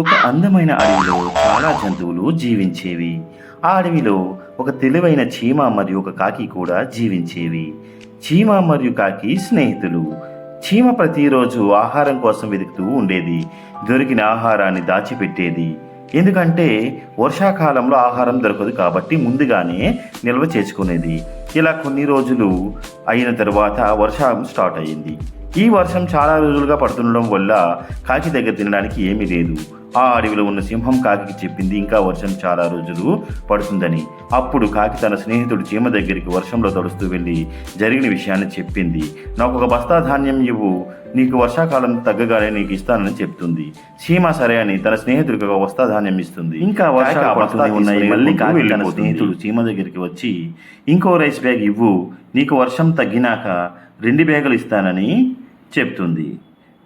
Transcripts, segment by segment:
ఒక అందమైన అడవిలో చాలా జంతువులు జీవించేవి. ఆ అడవిలో ఒక తెలివైన చీమ మరియు ఒక కాకి కూడా జీవించేవి. చీమ మరియు కాకి స్నేహితులు. చీమ ప్రతిరోజు ఆహారం కోసం వెతుకుతూ ఉండేది. దొరికిన ఆహారాన్ని దాచిపెట్టేది. ఎందుకంటే వర్షాకాలంలో ఆహారం దొరకదు కాబట్టి ముందుగానే నిల్వ చేసుకునేది. ఇలా కొన్ని రోజులు అయిన తర్వాత వర్షం స్టార్ట్ అయ్యింది. ఈ వర్షం చాలా రోజులుగా పడుతుండడం వల్ల కాకి దగ్గర తినడానికి ఏమీ లేదు. ఆ అడవిలో ఉన్న సింహం కాకికి చెప్పింది. ఇంకా వర్షం చాలా రోజులు పడుతుందని. అప్పుడు కాకి తన స్నేహితుడు చీమ దగ్గరికి వర్షంలో తడుస్తూ వెళ్ళి జరిగిన విషయాన్ని చెప్పింది. నాకు ఒక బస్తా ధాన్యం ఇవ్వు. నీకు వర్షాకాలం తగ్గగానే నీకు ఇస్తానని చెప్తుంది. చీమ సరే అని తన స్నేహితుడికి ఒక బస్తా ధాన్యం ఇస్తుంది. ఇంకా వర్షాలు ఉన్నాయి. మళ్ళీ కాకి తన స్నేహితుడు చీమ దగ్గరికి వచ్చి ఇంకో రైస్ బ్యాగ్ ఇవ్వు. నీకు వర్షం తగ్గినాక రెండు బ్యాగులు ఇస్తానని చెప్తుంది.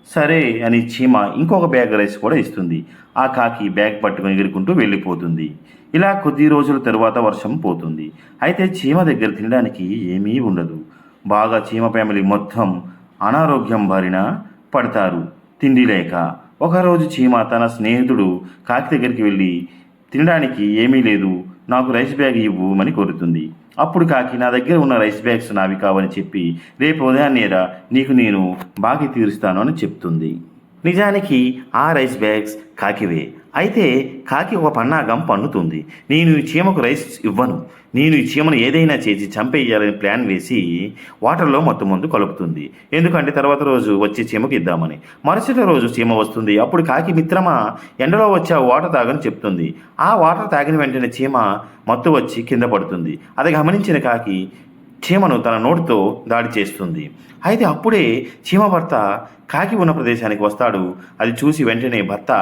సరే అని చీమ ఇంకొక బ్యాగ్ రైస్ కూడా ఇస్తుంది. ఆ కాకి బ్యాగ్ పట్టుకుని ఎగురుకుంటూ వెళ్ళిపోతుంది. ఇలా కొద్ది రోజుల తరువాత వర్షం పోతుంది. అయితే చీమ దగ్గర తినడానికి ఏమీ ఉండదు. బాగా చీమ ఫ్యామిలీ మొత్తం అనారోగ్యం బారిన పడతారు. తిండి లేక ఒకరోజు చీమ తన స్నేహితుడు కాకి దగ్గరికి వెళ్ళి తినడానికి ఏమీ లేదు. నాకు రైస్ బ్యాగ్ ఇవ్వు అని కోరుతుంది. అప్పుడు కాకి నా దగ్గర ఉన్న రైస్ బ్యాగ్స్ నావి కావని చెప్పి రేపు ఉదయాన్నేరా నీకు నేను బాకీ తీరుస్తాను అని చెప్తుంది. నిజానికి ఆ రైస్ బ్యాగ్స్ కాకివే. అయితే కాకి ఒక పన్నాగం పన్నుతుంది. నేను ఈ చీమకు రైస్ ఇవ్వను. నేను ఈ చీమను ఏదైనా చేసి చంపేయాలని ప్లాన్ వేసి వాటర్లో మొత్తం ముందు కలుపుతుంది. ఎందుకంటే తర్వాత రోజు వచ్చే చీమకు ఇద్దామని. మరుసటి రోజు చీమ వస్తుంది. అప్పుడు కాకి మిత్రమా ఎండలో వచ్చే వాటర్ తాగని చెప్తుంది. ఆ వాటర్ తాగిన వెంటనే చీమ మత్తు వచ్చి కింద పడుతుంది. అది గమనించిన కాకి చీమను తన నోటితో దాడి చేస్తుంది. అయితే అప్పుడే చీమ భర్త కాకి ఉన్న ప్రదేశానికి వస్తాడు. అది చూసి వెంటనే భర్త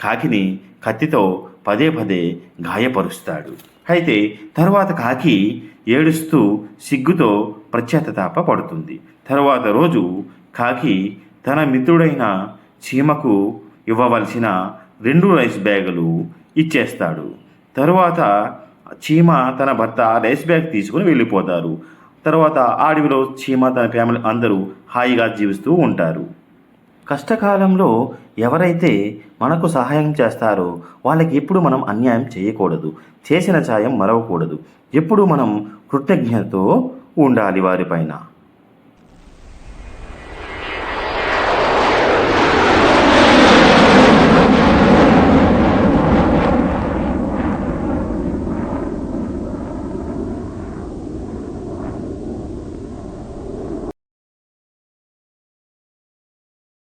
కాకిని కత్తితో పదే పదే గాయపరుస్తాడు. అయితే తరువాత కాకి ఏడుస్తూ సిగ్గుతో ప్రత్యేతతాప పడుతుంది. తరువాత రోజు కాకి తన మిత్రుడైన చీమకు ఇవ్వవలసిన రెండు రైస్ బ్యాగులు ఇచ్చేస్తాడు. తరువాత చీమ తన భర్త రైస్ బ్యాగ్ తీసుకుని వెళ్ళిపోతారు. తర్వాత అడవిలో చీమ తన ఫ్యామిలీ అందరూ హాయిగా జీవిస్తూ ఉంటారు. కష్టకాలంలో ఎవరైతే మనకు సహాయం చేస్తారో వాళ్ళకి ఎప్పుడు మనం అన్యాయం చేయకూడదు చేసిన సాయం మరవకూడదు. ఎప్పుడు మనం కృతజ్ఞతతో ఉండాలి వారిపైన.